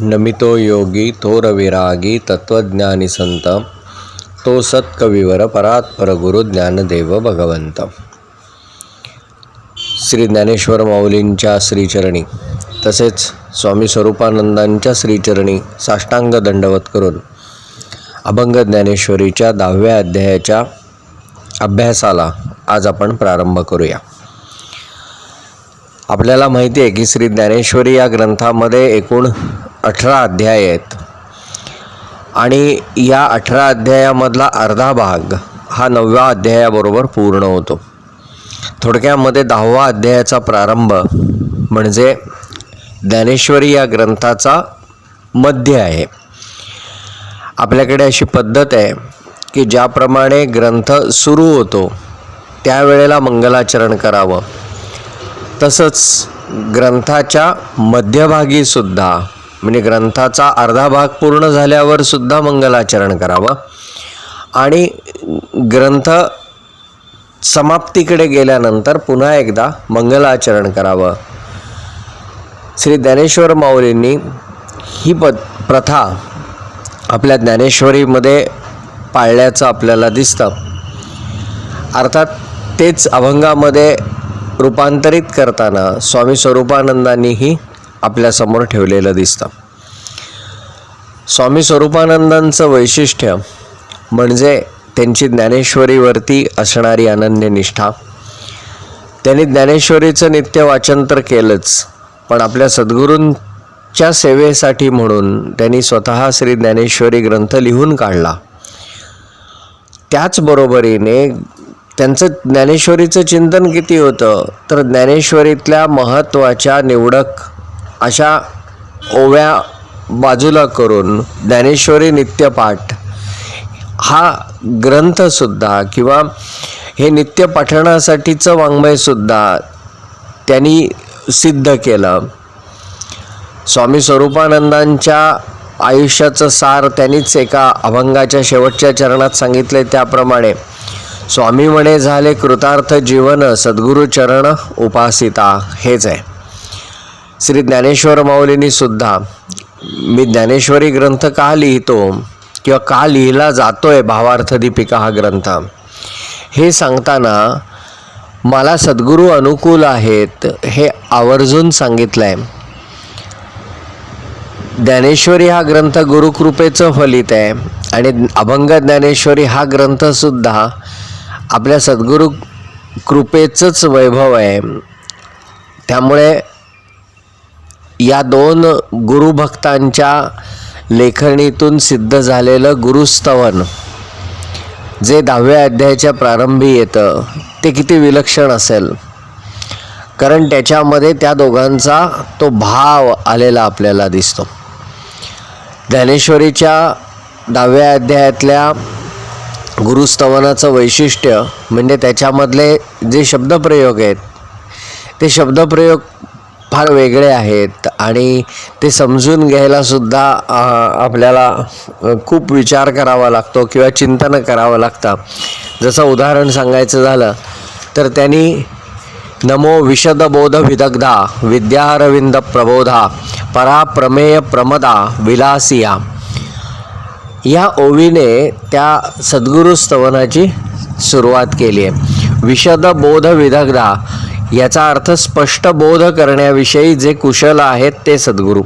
नमितो योगी तो रविरागी तत्वज्ञानी संत तो सत्कविवर परात्पर गुरु ज्ञानदेव भगवंत. श्री ज्ञानेश्वर माऊलींच्या श्रीचरणी तसेच स्वामी स्वरूपानंदांच्या श्रीचरणी साष्टांग दंडवत करून अभंग ज्ञानेश्वरीच्या दहाव्या अध्यायाच्या अभ्यासाला आज आपण प्रारंभ करूया. आपल्याला माहिती आहे की श्री ज्ञानेश्वरी या ग्रंथामध्ये एकूण अठरा अध्याय आहेत. आणि या अठरा अध्यायामधला अर्धा भाग हा नवव्या अध्यायाबरोबर पूर्ण होतो. थोडक्यामध्ये दहावा अध्यायाचा प्रारंभ म्हणजे ज्ञानेश्वरी या ग्रंथाचा मध्य आहे. आपल्याकडे अशी पद्धत आहे की ज्याप्रमाणे ग्रंथ सुरू होतो त्यावेळेला मंगलाचरण करावं. तसंच ग्रंथाच्या मध्यभागी सुद्धा म्हणजे ग्रंथाचा अर्धा भाग पूर्ण झाल्यावर सुद्धा मंगलाचरण करावं. आणि ग्रंथ समाप्तीकडे गेल्यानंतर पुन्हा एकदा मंगलाचरण करावं. श्री ज्ञानेश्वर माऊलींनी ही प प्रथा आपल्या ज्ञानेश्वरीमध्ये पाळल्याचं आपल्याला दिसतं. अर्थात तेच अभंगामध्ये रूपांतरित करताना स्वामी स्वरूपानंदांनीही आपल्यासमोर ठेवलेलं दिसतं. स्वामी स्वरूपानंदांचं वैशिष्ट्य म्हणजे त्यांची ज्ञानेश्वरीवरती असणारी अनन्य निष्ठा. त्यांनी ज्ञानेश्वरीचं नित्य वाचन तर केलंच पण आपल्या सद्गुरूंच्या सेवेसाठी म्हणून त्यांनी स्वतः श्री ज्ञानेश्वरी ग्रंथ लिहून काढला. त्याचबरोबरीने त्यांचं ज्ञानेश्वरीचं चिंतन किती होतं? तर ज्ञानेश्वरीतल्या महत्त्वाच्या निवडक अशा ओव्या बाजूला करून ज्ञानेश्वरी नित्यपाठ हा ग्रंथसुद्धा किंवा हे नित्य पठणासाठीचं वाङ्मयसुद्धा त्यांनी सिद्ध केलं. स्वामी स्वरूपानंदांच्या आयुष्याचं सार त्यांनीच एका अभंगाच्या शेवटच्या चरणात सांगितले त्याप्रमाणे. स्वामी म्हणे झाले कृतार्थ जीवन सद्गुरुचरण उपासिता. हेच आहे. श्री ज्ञानेश्वर माऊलींनी सुद्धा मी ज्ञानेश्वरी ग्रंथ का लिहितो किंवा का लिहिला जातोय भावार्थ दीपिका हा ग्रंथ? हे सांगताना मला सद्गुरू अनुकूल आहेत हे आवर्जून सांगितलं आहे ज्ञानेश्वरी हा ग्रंथ गुरुकृपेचं फलित आहे आणि अभंग ज्ञानेश्वरी हा ग्रंथसुद्धा आपल्या सद्गुरू कृपेचंच वैभव आहे. त्यामुळे या दोन गुरुभक्तांच्या लेखणीतून सिद्ध झालेलं गुरुस्तवन जे दहाव्या अध्यायाच्या प्रारंभी येतं ते किती विलक्षण असेल. कारण त्याच्यामध्ये त्या दोघांचा तो भाव आलेला आपल्याला दिसतो. ज्ञानेश्वरीच्या दहाव्या अध्यायातल्या गुरुस्तवनाचं वैशिष्ट्य म्हणजे त्याच्यामधले जे शब्दप्रयोग आहेत ते शब्दप्रयोग फार वेगळे आहेत आणि ते समजून घ्यायलासुद्धा आपल्याला खूप विचार करावा लागतो किंवा चिंतन करावं लागतं. जसं उदाहरण सांगायचं झालं तर त्यांनी नमो विशदबोध विदग्धा विद्यारविंद प्रबोधा पराप्रमेय प्रमदा विलासिया या ओवीने त्या सद्गुरू स्तवनाची सुरुवात केली आहे. विशद बोध विदग्धा याचा अर्थ स्पष्ट बोध करण्याविषयी जे कुशल आहेत ते सद्गुरू.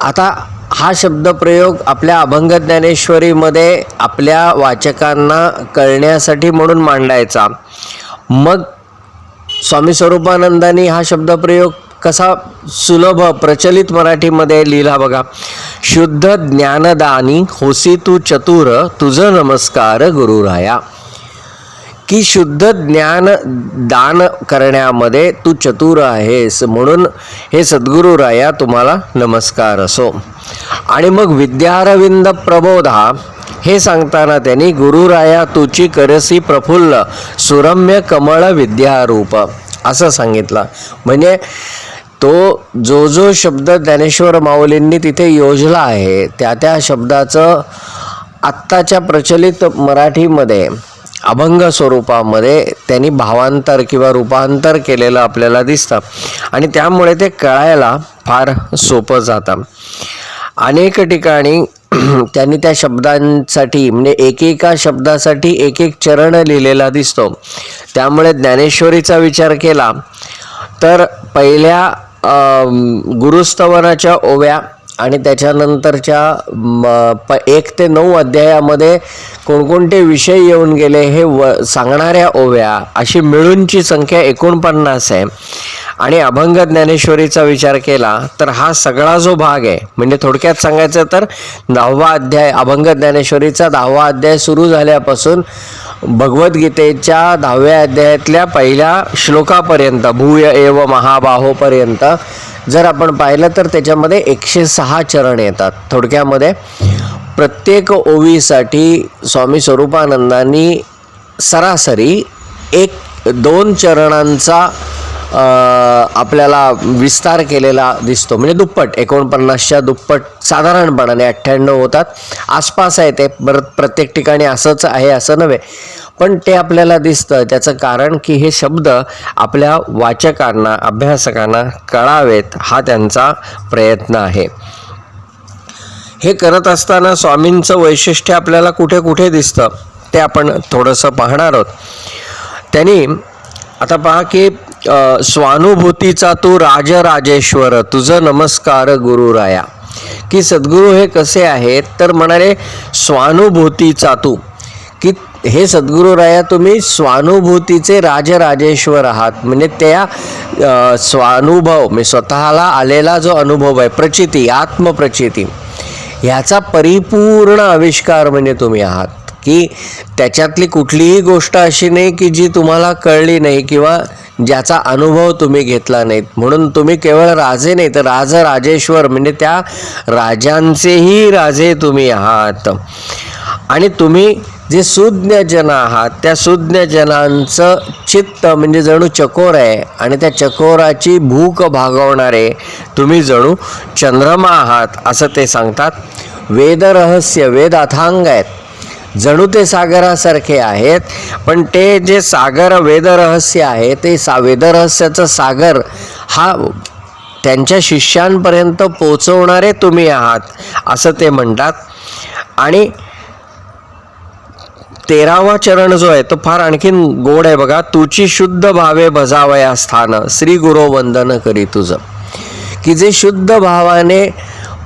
आता हा शब्दप्रयोग आपल्या अभंग ज्ञानेश्वरीमध्ये आपल्या वाचकांना कळण्यासाठी म्हणून मांडायचा. मग स्वामी स्वरूपानंदांनी हा शब्दप्रयोग कसा सुलभ प्रचलित मराठीमध्ये लिहिला बघा. शुद्ध ज्ञानदानी होसी तू चतुर तुझं नमस्कार गुरुराया. की शुद्ध ज्ञान दान करण्यामध्ये तू चतुर आहेस म्हणून हे सद्गुरुराया तुम्हाला नमस्कार असो. आणि मग विद्यारविंद प्रबोधा हा हे सांगताना त्यांनी गुरुराया तुची करसी प्रफुल्ल सुरम्य कमळ विद्यारूप असं सांगितलं. म्हणजे तो जो जो शब्द ज्ञानेश्वर माऊलींनी तिथे योजला आहे त्या त्या शब्दाचं आत्ताच्या प्रचलित मराठीमध्ये अभंग स्वरूपामध्ये त्यांनी भावांतर किंवा रूपांतर केलेलं आपल्याला दिसतं. आणि त्यामुळे ते कळायला फार सोपं जातं. अनेक ठिकाणी त्यांनी त्या शब्दांसाठी म्हणजे एकेका शब्दासाठी एक एक चरण लिहिलेला दिसतो. त्यामुळे ज्ञानेश्वरीचा विचार केला तर पहिल्या गुरुस्तवनाच्या ओव्या आणि त्याच्यानंतरच्या म, प एक ते नऊ अध्यायामध्ये कोणकोणते विषय येऊन गेले हे व सांगणाऱ्या ओव्या अशी मिळूनची संख्या एकोणपन्नास आहे. आणि अभंग ज्ञानेश्वरीचा विचार केला तर हा सगळा जो भाग आहे म्हणजे थोडक्यात सांगायचं तर दहावा अध्याय अभंग ज्ञानेश्वरीचा दहावा अध्याय सुरू झाल्यापासून भगवद्गीतेच्या दहाव्या अध्यायातल्या पहिल्या श्लोकापर्यंत भूय एव महाबाहोपर्यंत जर आपण पाहिलं तर त्याच्यामध्ये एकशे सहा चरण येतात. थोडक्यामध्ये प्रत्येक ओवीसाठी स्वामी स्वरूपानंदांनी सरासरी एक दोन चरणांचा आपल्याला विस्तार केलेला दिसतो. म्हणजे दुप्पट एकोणपन्नासच्या दुप्पट साधारणपणाने अठ्ठ्याण्णव होतात. आसपास आहे ते परत प्रत्येक ठिकाणी असंच आहे असं नव्हे. पण ते आपल्याला दिसतं त्याचं कारण की हे शब्द आपल्या वाचकांना अभ्यासकांना कळावेत हा त्यांचा प्रयत्न आहे. हे करत असताना स्वामींचं वैशिष्ट्य आपल्याला कुठे कुठे दिसतं ते आपण थोडंसं पाहणार आहोत. त्यांनी आता पहा की स्वानुभूतीचा तू राजराजेश्वर तुझं नमस्कार गुरुराया की सद्गुरू हे कसे आहेत? तर म्हणाले स्वानुभूतीचा तू. की हे सद्गुरुराया तुम्ही स्वानुभूतीचे राजराजेश्वर आहात. म्हणजे त्या स्वानुभव म्हणजे स्वतःला आलेला जो अनुभव आहे प्रचिती आत्मप्रचिती ह्याचा परिपूर्ण आविष्कार म्हणजे तुम्ही आहात. की त्याच्यातली कुठलीही गोष्ट अशी नाही की जी तुम्हाला कळली नाही किंवा ज्याचा अनुभव तुम्ही घेतला नाहीत. म्हणून तुम्ही केवळ राजे नाही तर राजराजेश्वर म्हणजे त्या राजांचेही राजे तुम्ही आहात. आणि तुम्ही जे सुज्ञजन आहात त्या सुज्ञजनांचं चित्त म्हणजे जणू चकोर आहे आणि त्या चकोराची भूक भागवणारे तुम्ही जणू चंद्रमा आहात असं ते सांगतात. वेदरहस्य वेद अथांग आहेत. जणू ते सागरासारखे आहेत पण ते जे सागर वेदरहस्य आहे ते सा वेदरहस्याचं सागर हा त्यांच्या शिष्यांपर्यंत पोचवणारे तुम्ही आहात असं ते म्हणतात. आणि तेरावा चरण जो आहे तो फार आणखीन गोड आहे बघा. तुची शुद्ध भावे भजावया स्थान. श्री गुरु वंदन करी तुझं. की जे शुद्ध भावाने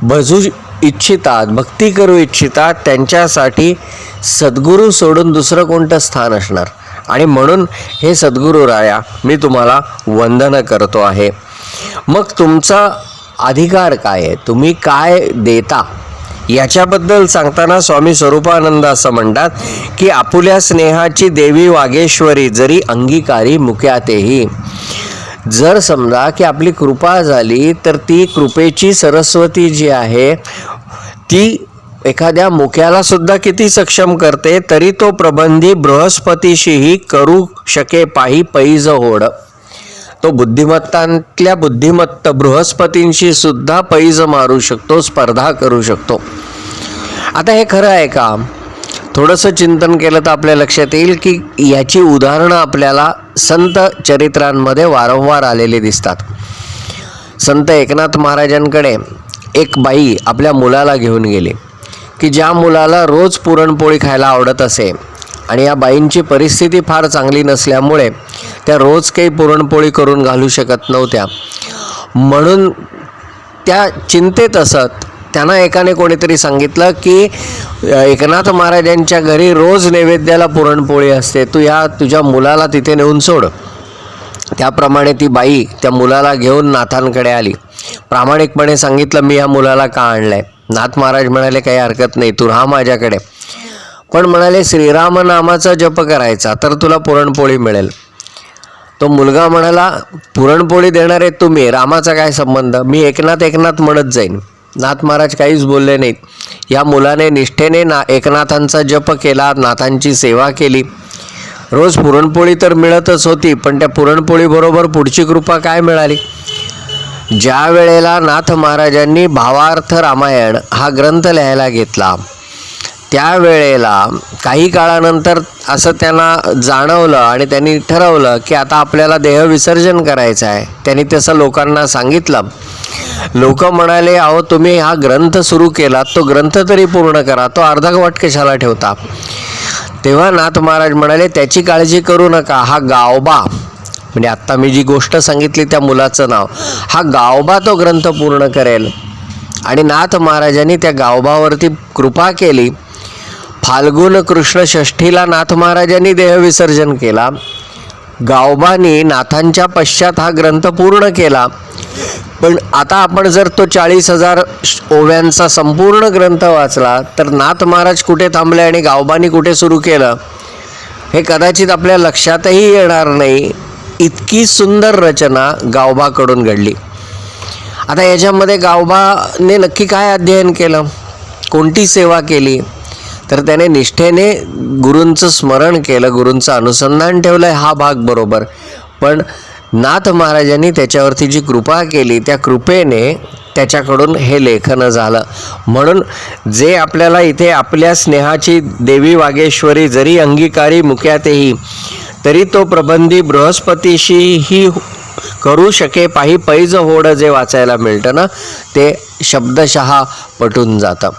भजू इच्छितात भक्ती करू इच्छितात त्यांच्यासाठी सद्गुरू सोडून दुसरं कोणतं स्थान असणार? आणि म्हणून हे सद्गुरू राया मी तुम्हाला वंदन करतो आहे. मग तुमचा अधिकार काय आहे? तुम्ही काय देता? याच्याबद्दल सांगताना स्वामी स्वरूपानंद असं म्हणतात की आपुल्या स्नेहाची देवी वागेश्वरी जरी अंगीकारी मुक्यातेही. जर समजा की आपली कृपा झाली तर ती कृपेची सरस्वती जी आहे ती एखाद्या मुक्याला सुद्धा किती सक्षम करते तरी तो प्रबंधी बृहस्पतीशीही करू शके पाही पैज होड तो बुद्धिमत्तांतल्या बुद्धिमत्त बृहस्पतींशी सुद्धा पैज मारू शकतो स्पर्धा करू शकतो. आता हे खरं आहे का? थोडंसं चिंतन केलं तर आपल्या लक्षात येईल की याची उदाहरणं आपल्याला संत चरित्रांमध्ये वारंवार आलेली दिसतात. संत एकनाथ महाराजांकडे एक बाई आपल्या मुलाला घेऊन गेली की ज्या मुलाला रोज पुरणपोळी खायला आवडत असे आणि या बाईंची परिस्थिती फार चांगली नसल्यामुळे त्या रोज काही पुरणपोळी करून घालू शकत नव्हत्या. म्हणून त्या चिंतेत असत त्यांना एकाने कोणीतरी सांगितलं की एकनाथ महाराजांच्या घरी रोज नैवेद्याला पुरणपोळी असते तू या तुझ्या मुलाला तिथे नेऊन सोड. त्याप्रमाणे ती बाई त्या मुलाला घेऊन नाथांकडे आली. प्रामाणिकपणे सांगितलं मी या मुलाला का आणलं आहे नाथ महाराज म्हणाले काही हरकत नाही तू राहा माझ्याकडे. पण म्हणाले श्रीराम नामाचा जप करायचा तर तुला पुरणपोळी मिळेल. तो मुलगा म्हणाला पुरणपोळी देणारे तुम्ही रामाचा काय संबंध? मी एकनाथ एकनाथ म्हणत जाईन. नाथ महाराज काहीच बोलले नाहीत. या मुलाने निष्ठेने ना एकनाथांचा जप केला नाथांची सेवा केली. रोज पुरणपोळी तर मिळतच होती पण त्या पुरणपोळीबरोबर पुढची कृपा काय मिळाली? ज्या वेळेला नाथ महाराजांनी भावार्थ रामायण हा ग्रंथ लिहायला घेतला त्यावेळेला काही काळानंतर असं त्यांना जाणवलं आणि त्यांनी ठरवलं की आता आपल्याला देहविसर्जन करायचं आहे. त्यांनी तसं लोकांना सांगितलं. लोक म्हणाले अहो तुम्ही हा ग्रंथ सुरू केला तो ग्रंथ तरी पूर्ण करा तो अर्धवट कशाला ठेवता. तेव्हा नाथ महाराज म्हणाले त्याची काळजी करू नका हा गावबा. म्हणजे आत्ता मी जी गोष्ट सांगितली त्या मुलाचं नाव हा गावबा तो ग्रंथ पूर्ण करेल. आणि नाथ महाराजांनी त्या गावबावरती कृपा केली. फाल्गुन कृष्ण षष्ठीला नाथ महाराजांनी देहविसर्जन केला. गावबानी नाथांच्या पश्चात हा ग्रंथ पूर्ण केला. पण आता आपण जर तो चाळीस हजार ओव्यांचा संपूर्ण ग्रंथ वाचला तर नाथ महाराज कुठे थांबले आणि गावबानी कुठे सुरू केलं? हे कदाचित आपल्या लक्षातही येणार नाही. इतकी सुंदर रचना गावबाकडून घडली. आता याच्यामध्ये गावबाने नक्की काय अध्ययन केलं? कोणती सेवा केली? तर त्याने निष्ठेने गुरूंचं स्मरण केलं गुरूंचं अनुसंधान ठेवलं हा भाग बरोबर. पण नाथ महाराजांनी त्याच्यावरती जी कृपा केली त्या कृपेने त्याच्याकडून हे लेखन झालं. म्हणून जे आपल्याला इथे आपल्या स्नेहाची देवी वागेश्वरी जरी अंगीकारी मुक्यातही तरी तो प्रबंधी बृहस्पतीशीही करू शके पाही पैज होड जे वाचायला मिळतं ना ते शब्दशः पटून जातं.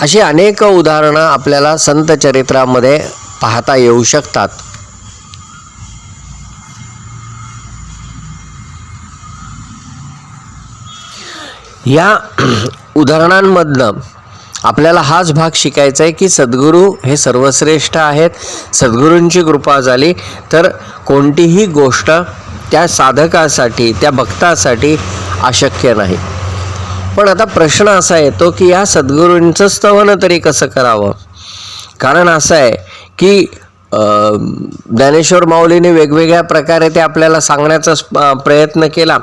अशी अनेक उदाहरणं आपल्याला संत चरित्रामध्ये पाहता येऊ शकतात. या उदाहरणांमधनं आपल्याला हाच भाग शिकायचा आहे की सद्गुरू हे सर्वश्रेष्ठ आहेत सद्गुरूंची कृपा झाली तर कोणतीही गोष्ट त्या साधकासाठी त्या भक्तासाठी अशक्य नाही. पण आता प्रश्न असा येतो की या सद्गुरूंचं स्तवन तरी कसं करावं? कारण असं आहे की ज्ञानेश्वर माऊलीने वेगवेगळ्या प्रकारे ते आपल्याला सांगण्याचा प्रयत्न केला.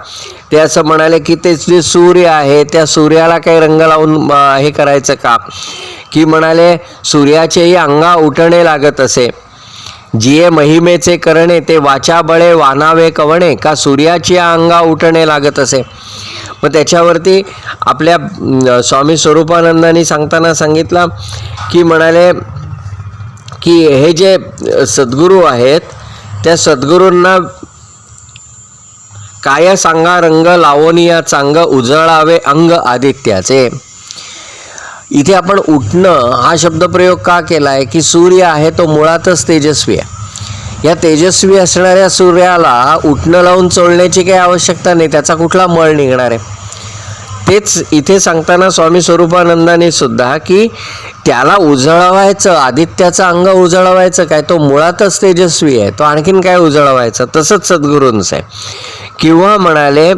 ते असं म्हणाले की ते जे सूर्य आहे त्या सूर्याला काही रंग लावून हे करायचं का? की म्हणाले सूर्याचेही अंगा उठणे लागत असे. जिये महिमेचे करणे ते वाचा बळे वानावे कवणे का सूर्याची अंगा उठणे लागत असे? मग त्याच्यावरती आपल्या स्वामी स्वरूपानंदांनी सांगताना सांगितलं की म्हणाले की हे जे सद्गुरू आहेत त्या सद्गुरूंना काय सांगा रंग लावोनिया चांग उजळावे अंग आदित्याचे? इथे आपण उठणं हा शब्दप्रयोग का केला आहे की सूर्य आहे तो मुळातच तेजस्वी आहे. या तेजस्वी असणाऱ्या सूर्याला उठणं लावून चोळण्याची काही आवश्यकता नाही त्याचा कुठला मळ निघणार आहे? तेच इथे सांगताना स्वामी स्वरूपानंदाने सुद्धा की त्याला उजळवायचं आदित्याचं अंग उजळवायचं काय तो मुळातच तेजस्वी आहे तो आणखीन काय उजळवायचं? तसंच सद्गुरूंचं आहे. किंवा म्हणाले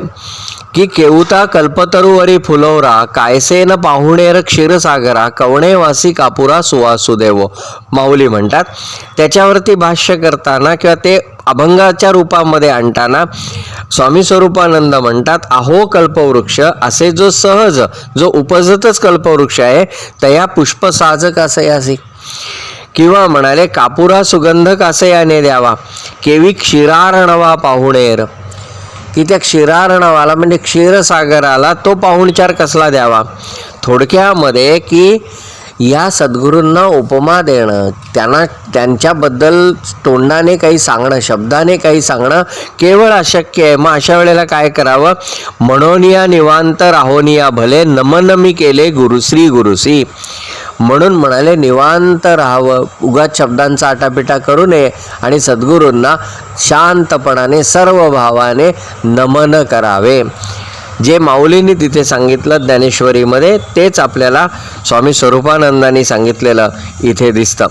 की केवता कल्पतरुवरी फुलवरा कायसेन पाहुणेर क्षीरसागरा कवणेवासी कापुरा सुवासुदेव. माऊली म्हणतात त्याच्यावरती भाष्य करताना किंवा ते अभंगाच्या रूपामध्ये आणताना स्वामी स्वरूपानंद म्हणतात अहो कल्पवृक्ष असे जो सहज जो उपजतच कल्पवृक्ष आहे तया पुष्पसाजक असे असे किंवा म्हणाले कापुरा सुगंध कासयाने द्यावा केवी क्षीरारणवा पाहुणेर. की त्या क्षीरार्णवाला म्हणजे क्षीरसागराला तो पाहुणचार कसला द्यावा? थोडक्यामध्ये की या सद्गुरूंना उपमा देणं त्यांना त्यांच्याबद्दल तोंडाने काही सांगणं शब्दाने काही सांगणं केवळ अशक्य आहे. मग अशा वेळेला काय करावं? म्हणोनिया निवांत राहोनिया भले नमन मी केले गुरुश्री गुरुसी. म्हणून म्हणाले निवांत राहावं. उगाच शब्दांचा आटापिटा करू नये आणि सद्गुरूंना शांतपणाने सर्व भावाने नमन करावे. जे माऊलींनी तिथे सांगितलं ज्ञानेश्वरीमध्ये तेच आपल्याला स्वामी स्वरूपानंदांनी सांगितलेलं इथे दिसतं.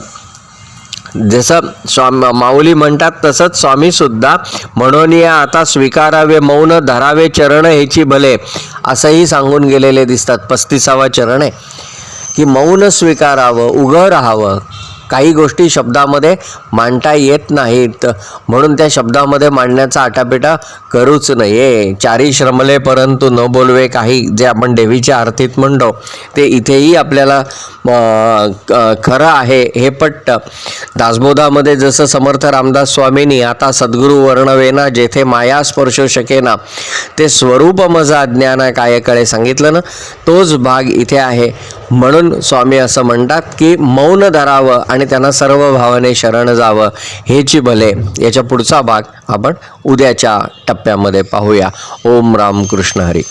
जसं स्वामी माऊली म्हणतात तसंच स्वामीसुद्धा म्हणून या आता स्वीकारावे मौन धरावे चरण ह्याची भले असंही सांगून गेलेले दिसतात. पस्तीसावा चरण आहे. की मौन स्वीकारावं उघं राहावं. काही गोष्टी शब्दामध्ये मांडता येत नाहीत. म्हणून त्या शब्दामध्ये मांडण्याचा आटापिटा करूच नये. चारी श्रमले परंतु न बोलवे काही जे आपण देवीच्या आरतीत म्हणतो ते इथेही आपल्याला खरं आहे हे पट्ट. दासबोधामध्ये जसं समर्थ रामदास स्वामींनी आता सद्गुरू वर्णवेना जेथे माया स्पर्शो शकेना ते स्वरूप मजा ज्ञाना काय कळे सांगितलं ना तोच भाग इथे आहे. म्हणून स्वामी असं म्हणतात की मौन धरावं आणि आणि त्यांना सर्व भावाने शरण जावं हेची भले याच्या पुढचा भाग आपण उद्याच्या टप्प्यामध्ये पाहूया. ओम राम कृष्ण हरी.